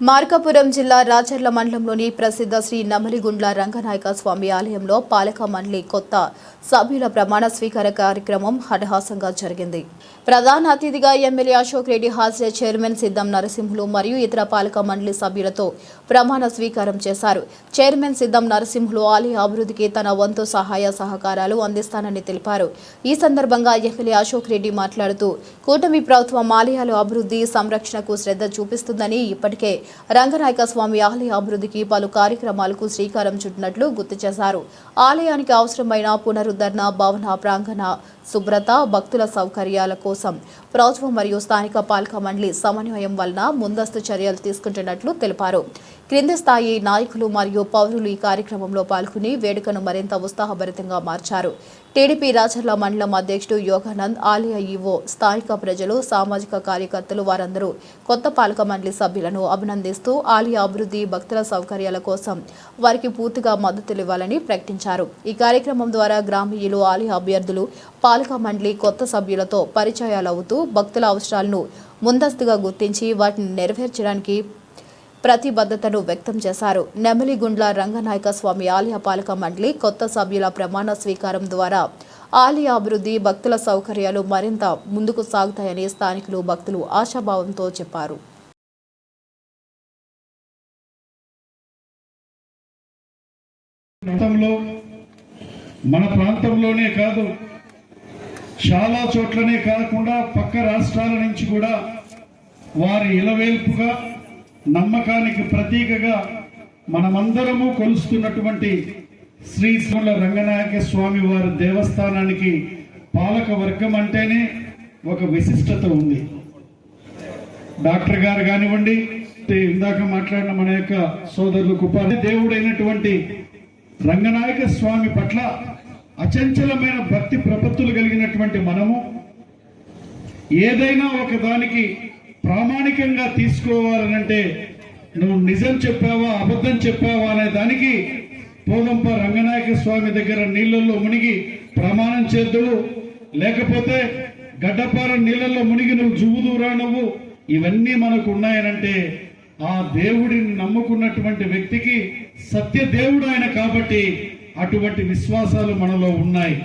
మార్కాపురం జిల్లా రాచర్ల మండలంలోని ప్రసిద్ధ శ్రీ నమలిగుండ్ల రంగనాయక స్వామి ఆలయంలో పాలక మండలి కొత్త సభ్యుల ప్రమాణ స్వీకార కార్యక్రమం హఠహాసంగా జరిగింది. ప్రధాన అతిథిగా ఎమ్మెల్యే అశోక్ రెడ్డి హాజరై చైర్మన్ సిద్ధం నరసింహులు మరియు ఇతర పాలక మండలి సభ్యులతో ప్రమాణ స్వీకారం చేశారు. చైర్మన్ సిద్ధం నరసింహులు ఆలయ అభివృద్ధికి తన వంతు సహాయ సహకారాలు అందిస్తానని తెలిపారు. ఈ సందర్భంగా ఎమ్మెల్యే అశోక్ రెడ్డి మాట్లాడుతూ కూటమి ప్రభుత్వం ఆలయాల అభివృద్ధి సంరక్షణకు శ్రద్ధ చూపిస్తుందని ఇప్పటికే రంగనాయక స్వామి ఆలయ అభివృద్ధికి పలు కార్యక్రమాలకు శ్రీకారం చుట్టినట్లు గుర్తు చేశారు. ఆలయానికి అవసరమైన పునరుద్ధరణ భవన ప్రాంగణ శుభ్రత భక్తుల సౌకర్యాల కోసం ప్రభుత్వం మరియు స్థానిక పాలక మండలి సమన్వయం వలన ముందస్తు చర్యలు తీసుకుంటున్నట్లు తెలిపారు. క్రింది స్థాయి నాయకులు మరియు పౌరులు ఈ కార్యక్రమంలో పాల్గొని వేడుకను మరింత ఉత్సాహభరితంగా మార్చారు. టీడీపీ రాచర్ల మండలం అధ్యక్షుడు యోగానంద్ ఆలయ ఈవో స్థానిక ప్రజలు సామాజిక కార్యకర్తలు వారందరూ కొత్త పాలక మండలి సభ్యులను అభినందిస్తూ ఆలయ అభివృద్ధి భక్తుల సౌకర్యాల కోసం వారికి పూర్తిగా మద్దతులివ్వాలని ప్రకటించారు. ఈ కార్యక్రమం ద్వారా గ్రామీయులు ఆలయ అభ్యర్థులు పాలక మండలి కొత్త సభ్యులతో పరిచయాలవుతూ భక్తుల అవసరాలను ముందస్తుగా గుర్తించి వాటిని నెరవేర్చడానికి ప్రతిబద్ధతను వ్యక్తం చేశారు. నెమలిగుండ్ల రంగనాయక స్వామి ఆలయ పాలక మండలి కొత్త సభ్యుల ప్రమాణ స్వీకారం ద్వారా ఆలయ అభివృద్ధి భక్తుల సౌకర్యాలు మరింత ముందుకు సాగుతాయని స్థానికులు భక్తులు ఆశాభావంతో చెప్పారు. గతంలో మన ప్రాంతంలోనే కాదు చాలా చోట్లనే కాకుండా పక్క రాష్ట్రాల నుంచి కూడా వారి ఇలవేల్పుగా నమ్మకానికి ప్రతీకగా మనమందరము కొలుస్తున్నటువంటి శ్రీ శ్రీల రంగనాయక స్వామి వారి దేవస్థానానికి పాలక వర్గం అంటేనే ఒక విశిష్టత ఉంది. డాక్టర్ గారు కానివ్వండి ఇందాక మాట్లాడిన మన యొక్క సోదరులు కుపాలి దేవుడైనటువంటి రంగనాయక స్వామి పట్ల అచంచలమైన భక్తి ప్రపత్తులు కలిగినటువంటి మనము. ఏదైనా ఒక దానికి ప్రామాణికంగా తీసుకోవాలనంటే నువ్వు నిజం చెప్పావా అబద్ధం చెప్పావా అనే దానికి పోదంప రంగనాయక స్వామి దగ్గర నీళ్ళల్లో మునిగి ప్రమాణం చేద్దువు. లేకపోతే గడ్డపార నీళ్ళల్లో మునిగి నువ్వు జువుదూరా నువ్వు. ఇవన్నీ మనకు ఉన్నాయనంటే ఆ దేవుడిని నమ్ముకున్నటువంటి వ్యక్తికి సత్య దేవుడు ఆయన కాబట్టి అటువంటి విశ్వాసాలు మనలో ఉన్నాయి.